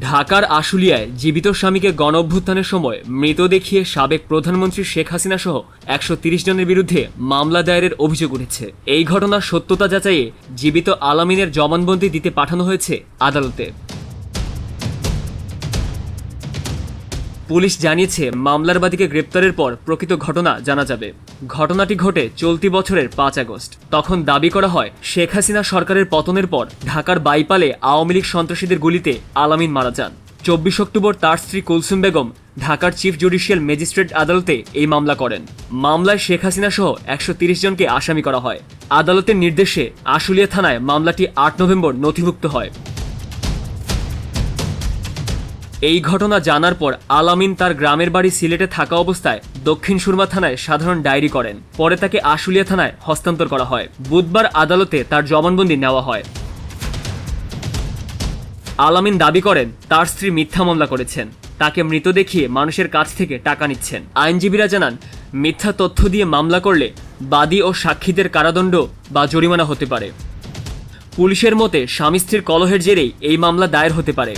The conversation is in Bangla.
ঢাকার আশুলিয়ায় জীবিত স্বামীকে গণ অভ্যুত্থানের সময় মৃত দেখিয়ে সাবেক প্রধানমন্ত্রী শেখ হাসিনা সহ একশো জনের বিরুদ্ধে মামলা দায়েরের অভিযোগ উঠেছে। এই ঘটনার সত্যতা যাচাইয়ে জীবিত আলামিনের জবানবন্দি দিতে পাঠানো হয়েছে আদালতে। পুলিশ জানিয়েছে, মামলার বাদীকে গ্রেপ্তারের পর প্রকৃত ঘটনা জানা যাবে। ঘটনাটি ঘটে চলতি বছরের পাঁচ আগস্ট। তখন দাবি করা হয়, শেখ হাসিনা সরকারের পতনের পর ঢাকার বাইপালে আওয়ামী লীগ সন্ত্রাসীদের গুলিতে আলামিন মারা যান। চব্বিশ অক্টোবর তার স্ত্রী কুলসুম বেগম ঢাকার চিফ জুডিশিয়াল ম্যাজিস্ট্রেট আদালতে এই মামলা করেন। মামলায় শেখ হাসিনা সহ একশো জনকে আসামি করা হয়। আদালতের নির্দেশে আশুলিয়া থানায় মামলাটি আট নভেম্বর নথিভুক্ত হয়। এই ঘটনা জানার পর আলামিন তার গ্রামের বাড়ি সিলেটে থাকা অবস্থায় দক্ষিণ সুরমা থানায় সাধারণ ডায়েরি করেন। পরে তাকে আশুলিয়া থানায় হস্তান্তর করা হয়। বুধবার আদালতে তার জবানবন্দি নেওয়া হয়। আলামিন দাবি করেন, তার স্ত্রী মিথ্যা মামলা করেছেন। তাকে মৃত দেখিয়ে মানুষের কাছ থেকে টাকা নিচ্ছেন। আইনজীবীরা জানান, মিথ্যা তথ্য দিয়ে মামলা করলে বাদী ও সাক্ষীদের কারাদণ্ড বা জরিমানা হতে পারে। পুলিশের মতে, স্বামী স্ত্রীর কলহের জেরেই এই মামলা দায়ের হতে পারে।